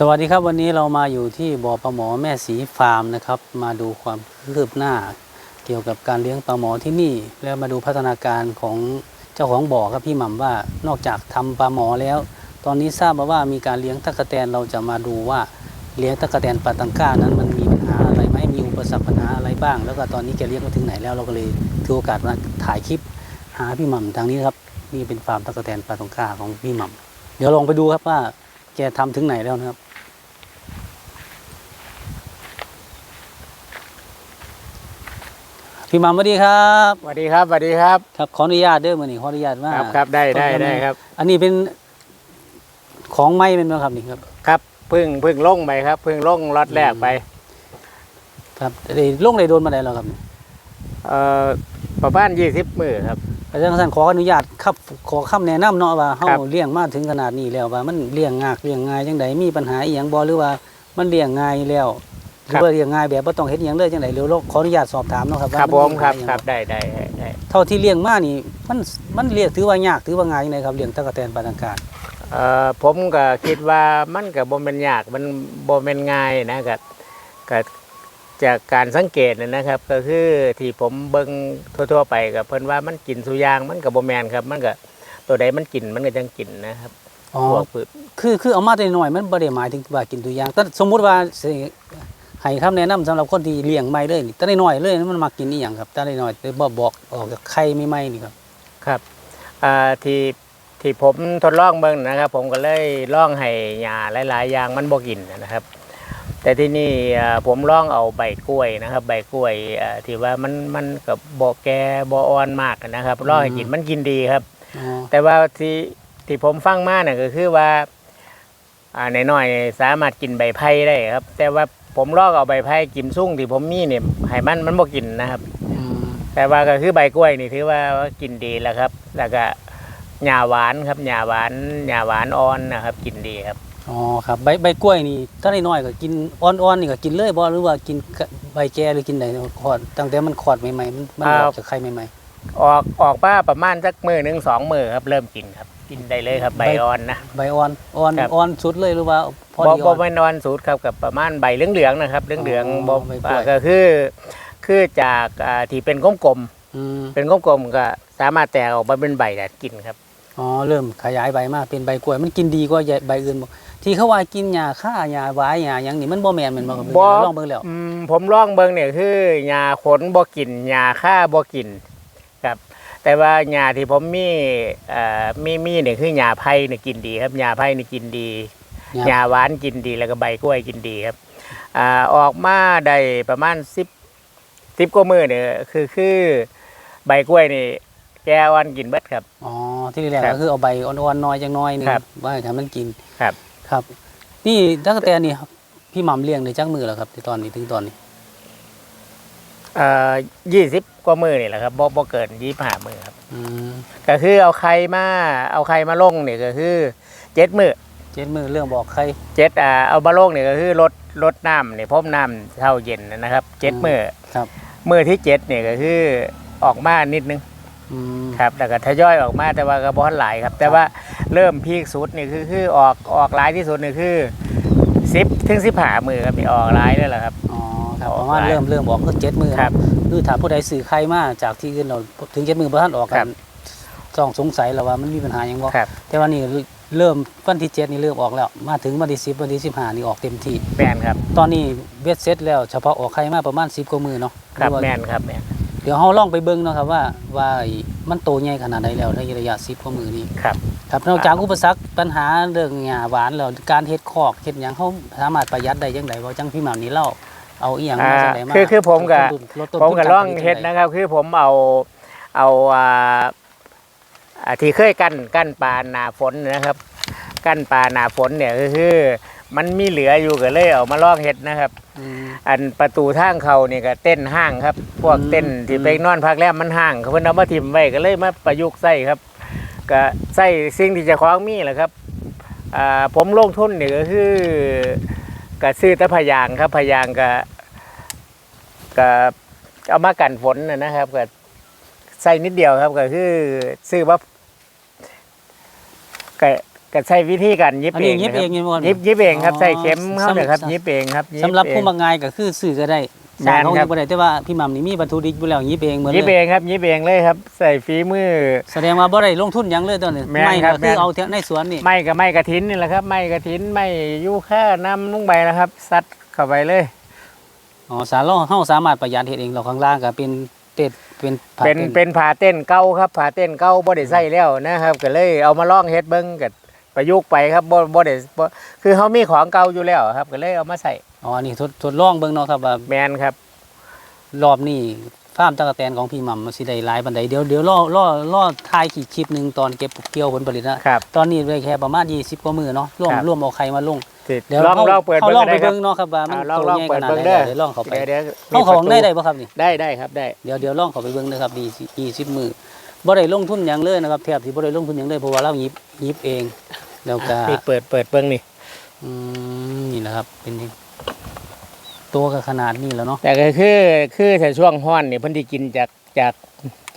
สวัสดีครับวันนี้เรามาอยู่ที่บ่อปลาหมอแม่สีฟาร์มนะครับ มาดูความคืบหน้า เกี่ยวกับการเลี้ยงปลาหมอที่นี่ แล้วมาดูพัฒนาการของเจ้าของบ่อครับพี่หม่ำว่านอกจากทำปลาหมอแล้ว ตอนนี้ทราบมาว่ามีการเลี้ยงตั๊กแตนเราจะมาดูว่าเลี้ยงตั๊กแตนปลาตังก้านั้นมันมีปัญหาอะไรไหมมีอุปสรรคปัญหาอะไรบ้าง แล้วก็ตอนนี้แกเลี้ยงมาถึงไหนแล้วเราก็เลยถือโอกาสมาถ่ายคลิป หาพี่หม่ำทางนี้ครับนี่เป็นฟาร์มตั๊กแตนปลาตังก้าของพี่หม่ำเดี๋ยวลองไปดูครับว่าแกทำถึงไหนแล้วนะครับ พี่หมัมสวัสดีครับสวัสดีครับสวัสดีครับครับขออนุญาตเด้อมือนี้ขออนุญาตว่าครับครับได้ได้ต้นได้กำเนิครับ อันนี้เป็นของไม้เป็นไหมครับนี่ครับครับเพึ่งเพึ่งลงไปครับเพึ่งลงล็อตแรกไป ครับได้ลงได้โดนมาได้แล้วครับนี่เอ่อประมาณยี่สิบมือครับอาจารย์ท่านขออนุญาตครับขอคำแนะนำเนาะว่าเฮาครับเลี้ยงมาถึงขนาดนี้แล้วว่ามันเลี้ยงงากเลี้ยงง่ายจังไดมีปัญหาอีหยังบ่หรือว่ามันเลี้ยงง่ายแล้ว หรือว่าเลี้ยงง่ายแบบบ่ต้องเฮ็ดหยังเลยจังไดเดี๋ยวเราขออนุญาตสอบถามเนาะครับว่าครับนผมครับปัญหาอิหยังครับได้ได้ได้ได้เท่าที่เลี้ยงมานี่มันมันเรียกถือว่ายากถือว่าง่ายจังไดครับเลี้ยงตะกะแตนปลาตังกาเอ่อผมก็คิดว่ามันก็บ่แม่นยากมันบ่แม่นง่ายนะก็ก็จากการสังเกตนะนะครับ ก็คือที่ผมเบิ่งทั่ว ๆ ไปก็เพิ่นว่ามันกินสุอยางมันก็บ่แม่นครับ มันก็ตัวใดมันกินมันก็จังกินนะครับอ๋อพวกพืชคือคือเอามาแต่น้อยมันบ่ได้หมายถึงว่ากินตัวอย่างแต่สมมุติว่าสิ ให้คำแนะนำสำหรับคนที่เลี้ยงไม่เลยนี่แต่น้อยๆเลยมันมักกินอีหยังครับแต่น้อยๆแต่บ่บอกออกจากไข่ใหม่ๆนี่ครับครับอ่าที่ที่ผมทดลองเบิ่งนะครับ ผมก็เลยลองให้ยาหลาย ๆ อย่างมันบ่กินนะครับ แต่ที่นี่อ่าผมลองเอาใบกล้วยนะครับ ใบกล้วยอ่าที่ว่ามันมันกับบ่แก่บ่อ่อนมากนะครับลองให้กินมันกินดีครับอ๋อแต่ว่าที่ที่ผมฟังมาเนี่ยก็คือว่าอ่าในน้อยๆสามารถกินใบไผ่ได้ครับ แต่ว่า ผมลอกเอาใบไผ่กิมซุ่งที่ผมมีเนี่ยให้มันมันบ่กินนะครับ อืมแต่ว่าก็คือใบกล้วยนี่ถือว่ากินดีแล้วครับ แล้วก็หญ้าหวานครับหญ้าหวานหญ้าหวานอ่อนนะครับ กินดีครับ อ๋อครับ ใบใบกล้วยนี่ถ้าน้อยๆก็กินอ่อนๆนี่ก็กินเลยบ่หรือว่ากินกับใบแก่หรือกินได้ขอดตั้งแต่มันขอดใหม่ๆมันมันออกจากไข่ใหม่ออกออกป้าประมาณสักมือหนึ่งสองมือครับเริ่มกินครับ กินได้เลยครับใบอ่อนนะ ๆใบอ่อนอ่อนครับ อ่อนสุดเลยหรือว่า พอบ่ดีอ่บ่อนไม่นอนสูตรครับกับประมาณใบเหลืองๆนะครับเหลืองอ๋อๆบ่ใบกล้วย อ่าก็คือคือจากอ่าที่เป็นกลมอืมๆเป็นกลมๆก็สามารถแตกออกมาเป็นใบแดดกินครับ อ๋อเริ่มขยายใบมากเป็นใบกล้วยมันกินดีกว่าใบอื่นบ่ที่เขาว่ากินหญ้าฆ่าหญ้าหวายหญ้าหยังนี่มันบ่แม่นแม่นบ่ครับบ่ ลองเบิ่งแล้วอืมผมลองเบิ่งเนี่ยคือยาขนบ่กินยาฆ่าบ่กินครับ แต่ว่ายาที่ผมมีเอ่อมีมีเนี่ยคือยาไผ่เนี่ยกินดีครับยาไผ่เนี่ยกินดี หญ้ายาหวานกินดีแล้วก็ใบกล้วยกินดีครับอ่าออกมาได้ประมาณ10 10กว่ามื้อเนี่ยคือคือใบกล้วยนี่แกอ่อนกินเบิดครับอ๋อที่แรกครับก็คือเอาใบอ่อนๆน้อยจังน้อยหนึงครับว่าให้มันกินครับครับ นี่ตั๊กแตนนี่ครับพี่หม่ำเลี้ยงในจักมือแล้วครับที่ตอนนี้ถึงตอนนี้เอ่อ20กว่ามื้อนี่แหละครับบ่บ่เกิน25มื้อครับอืมก็คือเอาไข่มา เอาไข่มาลงเนี่ยก็คือ7มื้อ เจ็ดมือเรื่องบอกใครเจ็ดอ่าเอามาโลกเนี่ยก็คือลดลดน้ำเนี่ยพรมน้ำเท่าเย็นนะครับเจ็ดอืมมือครับมือที่เจ็ดเนี่ยก็คือออกมานิดนึงอืมครับแล้วก็ทยอยออกมาแต่ว่าก็บ่ทันหลายครับ แต่ว่าเริ่มพีคสุดนี่คือคือออกออกหลายที่สุดนี่คือสิบถึงสิบหามือครับนี่ออกหลายเลยแหละครับอ๋อครับออกประมาณหลายเริ่มเริ่มบอกคือเจ็ดมือครับคือถ้าผู้ใดสื่อใครมาจากที่อื่นเราถึงเจ็ดมือพระท่านออกครักับนต้องสงสัยแล้วว่ามันมีปัญหาอย่างบ่ครับแต่ว่านี่ เริ่มวันที่เจ็ดนี่เริ่มออกแล้ว มาถึงวันที่สิบวันที่สิบห้านี่ออกเต็มที่ แมนครับ ตอนนี้เบ็ดเสร็จแล้วเฉพาะออกไข่มาประมาณสิบกว่ามือเนาะครับหอว่าแมนครับแมนเดี๋ยวเราลองไปเบิ่งเนาะครับว่าว่าไอ้มันโตใหญ่ขนาดใดแล้วในระยะสิบกว่ามือนี้ครับ ครับนอกจากอุปสรรคปัญหาเรื่องหญ้าหวานแล้วการเฮ็ดคอกเฮ็ดหยังเขาสามารถประหยัดได้จังไดบ่จังพี่หม่ำนี่เล่าเอาอีหยังมาจังไดมาคือคือผมกับลดต้นผมทุนกับการล่องผลิตเฮ็ดจังในะครับ คือผมเอาเอาอ่าอ่า ที่เคยกั้นกั้นปลาหนาฝนนะครับ กั้นปลาหนาฝนเนี่ยก็คือ มันมีเหลืออยู่ก็เลยเอามาลอกเฮ็ดนะครับอืมอันประตูทางเขาเนี่ยก็เต้นห้างครับ พวกอืมเต้นที่อืมไปนอนพักแรมมันห้างเขาเพิ่นเอามาทิ่มไว้ก็เลยมาประยุกต์ใส่ครับ ก็ใส่สิ่งที่เจะคล้าของมีแหละครับอ่าผมลงทุนเนี่ยก็คือก็ซื้อแตะพะยางครับพะยางก็ก็เอามากันฝนนะนะครับก็ ใส่นิดเดียวครับก็คือซื้อว่าก็ก็ใช้วิธีการยิบอันเอนี้งยิบนะคเอรังยิบบ่ยิบยิบเองครับอ๋อใส่เข็มเขาเนี่ยครับสำยิบเองครับยิสำหรับเอง ผู้มักง่ายก็คือซื้อก็ได้แม่สร้างนเขาครัยิบบบ่ได้แต่ว่าพี่หม่ำนี่มีวัตถุดิบอยู่แล้วยิบเองเหมือนยิบเลเอยงครับยิบเองเลยครับ ใส่ฝีมือ แสดงว่าบ่ได้ลงทุนหยังเลยตอนนี้แม่นไม่ครับก็แม่คือน เอาเท่าในสวนนี่ ไม้กับไม้กระถินนี่แหละครับไม้กระถินไม้ยูค่าน้ำนุ่งใบนะครับซัดเข้าไปเลย อ๋อสารเราเฮาสามารถประหยัดเฮ็ดเองเราข้างล่างก็เป็นเต็ด เป็นผักเป็นเป็นผาเต้นเก่าครับผาเต้นเก่าบ่ได้ใส่แล้วนะครับ ก็เลยเอามาลองเฮ็ดเบิ่งก็ประยุกต์ไปครับบ่บ่ได้บ่คือเฮามีของเก่าอยู่แล้วครับ ก็เลยเอามาใส่อ๋อนี่ทดทดลองเบิ่งเนาะครับว่าแมนครับ รอบนี้ ฟาร์มตะกะแตนของพี่หม่ำมันสิได้หลายปานใดเดี๋ยวเดี๋ยวรอรอรอถ่ายขีดคลิปหนึงตอนเก็บเกี่ยวผลผลิตนะครับ ตอนนี้ได้แค่ประมาณ20กว่ามื้อเนาะร่วมครับ ร่วมเอาไข่มาลงสิเดี๋ยวลองลองเปิดเขาเบิ่งลองก็ไปได้ครับ เบิ่งเนาะครับว่ามันอ่าลองโตลองใหญ่เปิขดนาดเบิ่งไหนเด้อ เดี๋ยวลองเข้าไปเดี๋ยวเดี๋ยวเขาของได้ได้บ่ครับนี่ได้ได้ครับได้ เดี๋ยวเดี๋ยวลองเข้าไปเบิ่งนะครับดี20มื้อบ่ได้ลงทุนหยังเลยนะครับแทบสิบ่ได้ลงทุนหยังเลยเพราะว่าเราหยิบหยิบเองแล้วก็ปิดเปิดเปิดเบิ่งนี่อืมนี่นะครับเป็น ตัวกับขนาดนี้แล้วเนาะแต่ก็คือคือถ้าช่วงฮ้อนนี่เพิ่นสิกินจากจาก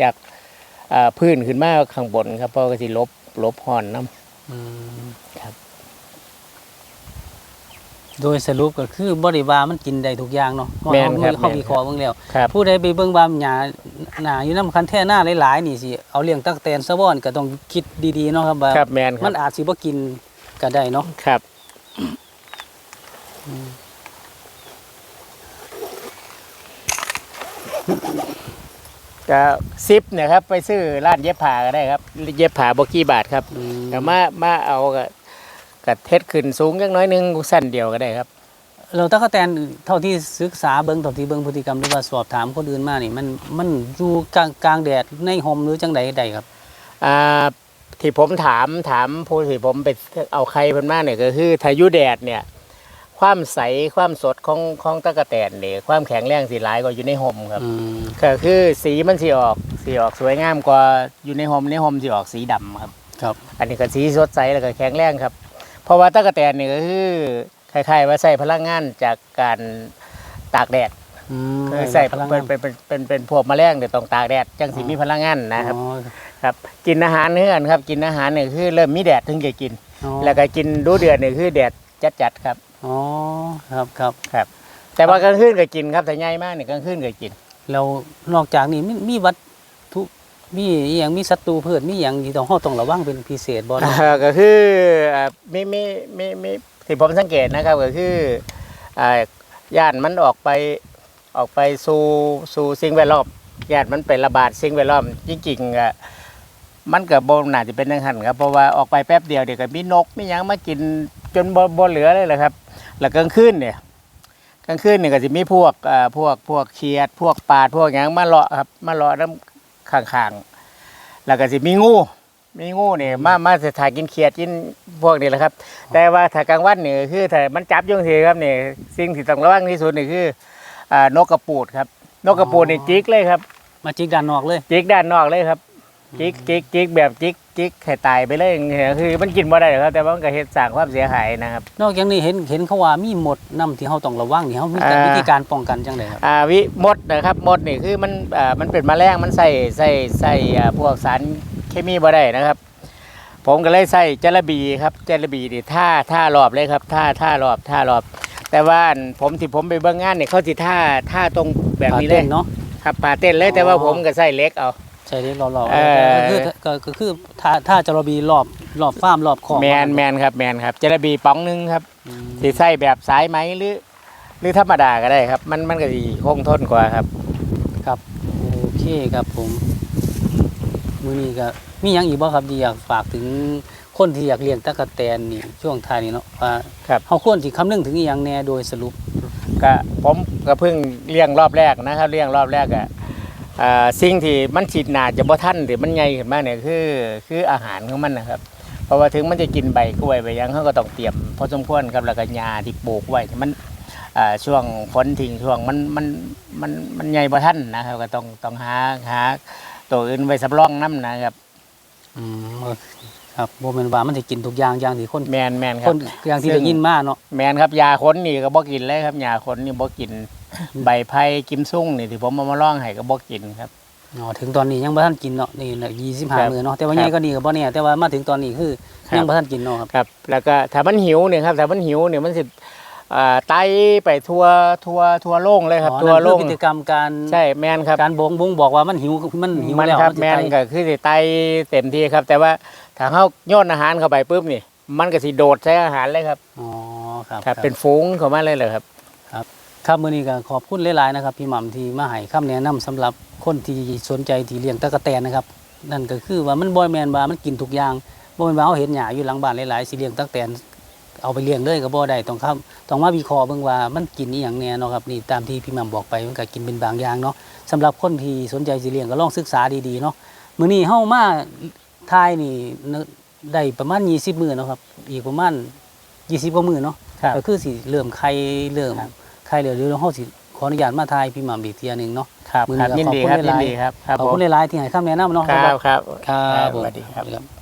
จากอ่าพื้นขึ้นมาข้างบนครับเพราะก็สิลบลบฮ้อนนํอืมครับ โดยสรุปก็คือบริวามันกินได้ทุกอย่างเนาะเพราะแม่นเขาครับเขาแม่นวิเคราะห์เบิ่งแล้วครับผู้ใดไปเบิ่งว่าหญ้าหนาอยู่น้ำคันแท่หน้าหลายๆนี่สิเอาเลี้ยงตักแตนซะบ่อนก็ต้องคิดดีๆเนาะครับว่าครับแมนคมัรับนอาจสิบ่กินก็ได้เนาะครับ ก็ซิปเนี่ยครับไปซื้อร้านเย็บผ้าก็ได้ครับ เย็บผ้าบกี่บาทครับอืมแต่มามาเอากับกับเทศขึ้นสูงจักหน้อยหนึงสั้นเดียวก็ได้ครับ เราตักแตนเท่าที่ศึกษาเบิ่งเท่าที่เบิ่งพฤติกรรมหรือว่าสอบถามคนอื่นมานี่มันมันอยู่กลางกลางแดดในห่มหรือจังใดใดครับ อ่าที่ผมถามถามผู้ที่ผมไปเอาใครเพิ่นมาเนี่ยก็คือถ้าอยุแดดเนี่ย ความใสความสดของของตะกะแตนเนี่ยความแข็งแรงสีหลายกว่าอยู่ในห่มครับอืมก็คือสีมันสีออกสีออกสวยงามกว่าอยู่ในห่มในห่มสีออกสีดำครับ ครับ อันนี้ก็สีสดใสแล้วก็แข็งแรงครับ เพราะว่าตะกะแตนนี่ก็คือคล้ายๆว่าใส่พลังงานจากการตากแดดอืมคือใส่พลังเป็นงานเป็นเป็นเป็นเป็นพวกแมลงเดี๋ยวต้องตากแดดจังสีมีพลังงานนะครับอ๋อครับ กินอาหารเนื้อกันครับ กินอาหารเนี่ยคือเริ่มมีแดดถึงจะกินอ๋อแล้วก็กินดูเดือนเนี่ยคือแดดจัดๆครับ อ๋อครับครับครับแต่ว่ากลางคืนก็กินครับแต่ใหญ่มากเนี่ยกลางคืนก็กิน แล้วนอกจากนี้มีมีวัตถุมีอหย่างมีศัตรูพืชมีอหย่างที่ต้องเฮาต้องระวังเป็นพิเศษบ่เนาะ เอ่อก็คืออ่ามีมีมีมีที่ผมสังเกตนะครับก็คืออ่าย่านมันออกไปออกไปสู่สู่สิ่งแวดล้อมย่านมันไประบาดสิ่งแวดล้อมจริงๆอะมันก็บ่น่าจะเป็นจังซั่นครับเพราะว่าออกไปแป๊บเดียวเดี๋ยวก็มีนกมีหยังมากินจนบ่บ่เหลือเลยแหละครับ แล้วกลางคืนเนี่ยกลางคืนเนี่ยก็จะมีพวกอ่าพวกพวกเขียด พวกปลาดพวกหยังมาเลาะครับมาเลาะน้ำข้างๆแล้วก็จะมีงู มีงูเนี่ยมามาจะถ่ายกินเขียดกินพวกนี้แหละครับ แต่ว่าถ้ากลางวันเนี่ยคือถ้ามันจับอยุ่จังทีครับเนี่ยสิ่งที่ต้องระวังที่สุดนี่คืออ่านกกระปูดครับ นกกระปูดนี่จิกเลยครับ มาจิกด้านนอกเลย จิกด้านนอกเลยครับ จิกจิกจิกแบบจิกจิกให้ตายไปเลยอย่างเงี้ยคือมันกินบ่ได้หรอกครับ แต่ว่ามันก็เฮ็ดสร้างความเสียหายนะครับ นอกจากนี้เห็นเห็นเขาว่ามีหมดน้ำที่เฮาต้องระวังนี่เฮามีการอ่า วิธีการป้องกันจังไดครับ อ่าวิมดนะครับมดนี่คือมันอ่ามันเป็นแมลงมันใส่ใส่ใส่อ่าพวกสารเคมีบ่ได้นะครับ ผมก็เลยใส่จระบีครับจระบีนี่ท่าท่ารอบเลยครับท่าท่ารอบท่ารอบ แต่ว่าอันผมที่ผมไปเบิ่งงานเนี่ยเขาสิท่าท่าตรงแบบนี้เลยเนาะ ครับปาเต้นเลยแต่ว่าอ๋อ ผมก็ใส่เล็กเอา ใช่เด้รอบเออๆก็คือก็ก็คือถ้าถ้าจะระบีรอบรอบฟาร์มรอบของแมนแมนครับแมนครับจระบีป๋องหนึงครับอืมสิใส่แบบสายไหมหรือ หรือธรรมดาก็ได้ครับ มันมันก็สิคงทนกว่าครับครับ โอเคครับผมมื้อนี้ก็มีหยังอีกบ่ครับที่อยากฝากถึงคนที่อยากเลี้ยงตะกะแตนนี่ช่วงท้ายนี้เนาะว่าครับ เฮาควรสิคำนึงถึงอีหยังแน่โดยสรุป ก็ผมก็เพิ่งเลี้ยงรอบแรกนะครับเลี้ยงรอบแรกอะอ่า สิ่งที่มันฉีดหนาจะบ่ทันหรือมันใหญ่ขึ้นมาเนี่ยคือคืออาหารของมันนะครับ เพราะว่าถึงมันจะกินใบกล้วยใบหยังเขาก็ต้องเตรียมพอสมควรครับแล้วก็ยาที่ปลูกไว้ที่มันอ่าช่วงฝนทิ้งช่วงมันมันมันมันใหญ่บ่ทันนะครับ ก็ต้องต้องหาหาตัวอื่นไว้สำรองน้ำนะครับอืมครับบ่แม่นว่ามันสิกินทุกอย่างอย่างที่คนแมนแมนคครับนอย่างที่ซึ่ได้งยินมาเนาะแมนครับยาขนนี่ก็บ่กินเลยครับยาขนนี่บ่กิน ใบไผ่กิมซุ่งนี่ที่ผมเอามาล่องให้ก็บ่กินครับ อ๋อถึงตอนนี้ยังบ่ทันกินเนาะนี่แหละยี่สิบห้าครับมื้อเนาะแต่ว่าครับ ใหญ่ก็ดีก็บ่แน่แต่ว่ามาถึงตอนนี้คือครับยังบ่ทันกินเนาะครับครับ แล้วก็ถ้ามันหิวเนี่ยครับถ้ามันหิวเนี่ยมันสิอ่าไตไปทั่วทั่วทั่วโล่งเลยครับ อ๋อทั่วนั่นโล่คืงอกิจกรรมการใช่แมนครับ การบ่งบ่งบอกว่ามันหิวมันหิวมันแล้วครับสิแมนไปก็คือสิไตเต็มที่ครับ แต่ว่าถ้าเฮาโยนอาหารเข้าไปปุ๊บนี่ มันก็สิโดดใส่อาหารเลยครับอ๋อครับครับเป็นฝูงเข้ามาเลยเลยครับ ครับมื้อนี้ก็ขอบคุณหลายๆนะครับพี่หม่ำที่มาให้คำแนะนำสำหรับคนที่สนใจที่เลี้ยงตะกแตนนะครับนั่นก็คือว่ามันบ่แม่นว่ามันกินทุกอย่างบ่แม่นว่าเฮาเห็นหญ้าอยู่หลังบ้านหลายๆสิเลี้ยงตะกแตนเอาไปเลี้ยงเลยก็บ่ได้ต้องครับต้องมาวิเคราะห์เบิ่งว่ามันกินอีหยังแน่เนาะครับนี่ตามที่พี่หม่ำบอกไปมันก็กินเป็นบางอย่างเนาะสำหรับคนที่สนใจสิเลี้ยงก็ลองศึกษาดีๆเนาะมื้อนี้เฮามาทายนี่ได้ประมาณ 20 มื้อเนาะครับอีกประมาณ 20กว่ามื้อเนาะครับก็คือสิเริ่มไข่เริ่ม ครับไข่เหลือเดี๋ยวเฮาสิขออนุญาตมาทายพี่หม่ำอีกเทียหนึงเนาะ ครับมื้อคนี้รับก็ยินดีขอบคุณครับหยิลายๆนดีครับครับขอบผมคุณหลายๆที่ให้คำแนะนำเนาะครับครับครับสวัสดีครับผม